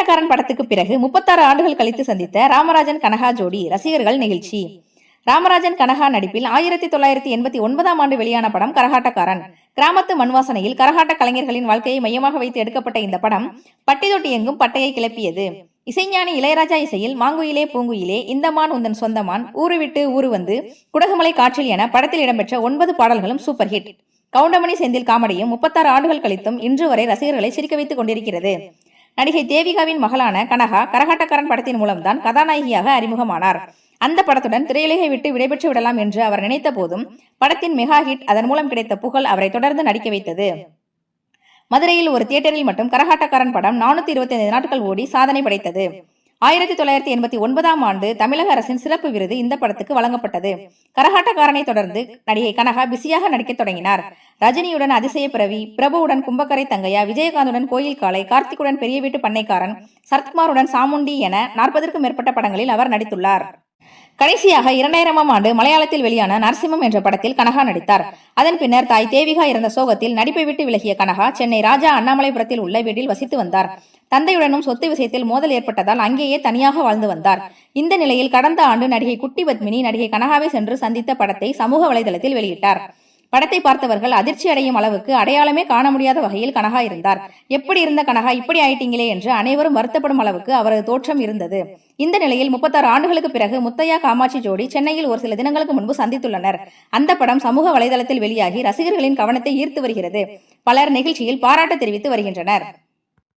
ஆட்டக்காரன் படத்துக்கு பிறகு முப்பத்தாறு ஆண்டுகள் கழித்து சந்தித்த ராமராஜன் கனகா ஜோடி ரசிகர்கள் நிகழ்ச்சி. ராமராஜன் கனகா நடிப்பில் ஆயிரத்தி தொள்ளாயிரத்தி எண்பத்தி ஒன்பதாம் ஆண்டு வெளியான படம் கரகாட்டக்காரன். கிராமத்து மண்வாசனையில் கரகாட்ட கலைஞர்களின் வாழ்க்கையை மையமாக வைத்து எடுக்கப்பட்ட இந்த படம் பட்டிதொட்டி எங்கும் பட்டையை கிளப்பியது. இசைஞானி இளையராஜா இசையில் மாங்குயிலே பூங்குயிலே இந்த மான் உந்தன் சொந்தமான் ஊரு விட்டு ஊரு வந்து குடகுமலை காற்றில் என படத்தில் இடம்பெற்ற ஒன்பது பாடல்களும் சூப்பர் ஹிட் கவுண்டமணி செந்தில் காமெடியும் முப்பத்தாறு ஆண்டுகள் கழித்தும் இன்று வரை ரசிகர்களை சிரிக்க வைத்துக் கொண்டிருக்கிறது. நடிகை தேவிகாவின் மகளான கனகா கரகாட்டக்காரன் படத்தின் மூலம்தான் கதாநாயகியாக அறிமுகமானார். அந்த படத்துடன் திரையுலகை விட்டு விடைபெற்று விடலாம் என்று அவர் நினைத்த போதும் படத்தின் மெகா ஹிட் அதன் மூலம் கிடைத்த புகழ் அவரை தொடர்ந்து நடிக்க வைத்தது. மதுரையில் ஒரு தியேட்டரில் மட்டும் கரகாட்டக்காரன் படம் நானூத்தி இருபத்தி ஐந்து நாட்கள் ஓடி சாதனை படைத்தது. ஆயிரத்தி தொள்ளாயிரத்தி எண்பத்தி ஒன்பதாம் ஆண்டு தமிழக அரசின் சிறப்பு விருது இந்த படத்துக்கு வழங்கப்பட்டது. கரகாட்டக்காரனை தொடர்ந்து நடிகை கனகா பிஸியாக நடிக்கத் தொடங்கினார். ரஜினியுடன் அதிசய பிறவி பிரபுவுடன் கும்பக்கரை தங்கையா விஜயகாந்துடன் கோயில் காலை கார்த்திக்குடன் பெரிய வீட்டு பண்ணைக்காரன் சரத்குமாருடன் சாமுண்டி என நாற்பதற்கும் மேற்பட்ட படங்களில் அவர் நடித்துள்ளார். கடைசியாக இரண்டாயிரமாம் ஆண்டு மலையாளத்தில் வெளியான நரசிம்மம் என்ற படத்தில் கனகா நடித்தார். அதன் பின்னர் தாய் தேவிகா இறந்த சோகத்தில் நடிப்பை விட்டு விலகிய கனகா சென்னை ராஜா அண்ணாமலைபுரத்தில் உள்ள வீட்டில் வசித்து வந்தார். தந்தையுடனும் சொத்து விஷயத்தில் மோதல் ஏற்பட்டதால் அங்கேயே தனியாக வாழ்ந்து வந்தார். இந்த நிலையில் கடந்த ஆண்டு நடிகை குட்டி பத்மினி நடிகை கனகாவை சென்று சந்தித்த படத்தை சமூக வலைதளத்தில் வெளியிட்டார். படத்தை பார்த்தவர்கள் அதிர்ச்சி அடையும் அளவுக்கு அடையாளமே காண முடியாத வகையில் கனகா இருந்தார். எப்படி இருந்த கனகா? இப்படி ஆயிட்டீங்களே என்று அனைவரும் வருத்தப்படும் அளவுக்கு அவரது தோற்றம் இருந்தது. இந்த நிலையில் முப்பத்தாறு ஆண்டுகளுக்கு பிறகு முத்தையா காமாட்சி ஜோடி சென்னையில் ஒரு சில தினங்களுக்கு முன்பு சந்தித்துள்ளனர். அந்த படம் சமூக வலைதளத்தில் வெளியாகி ரசிகர்களின் கவனத்தை ஈர்த்து வருகிறது. பலர் நிகழ்ச்சியில் பாராட்டு தெரிவித்து வருகின்றனர்.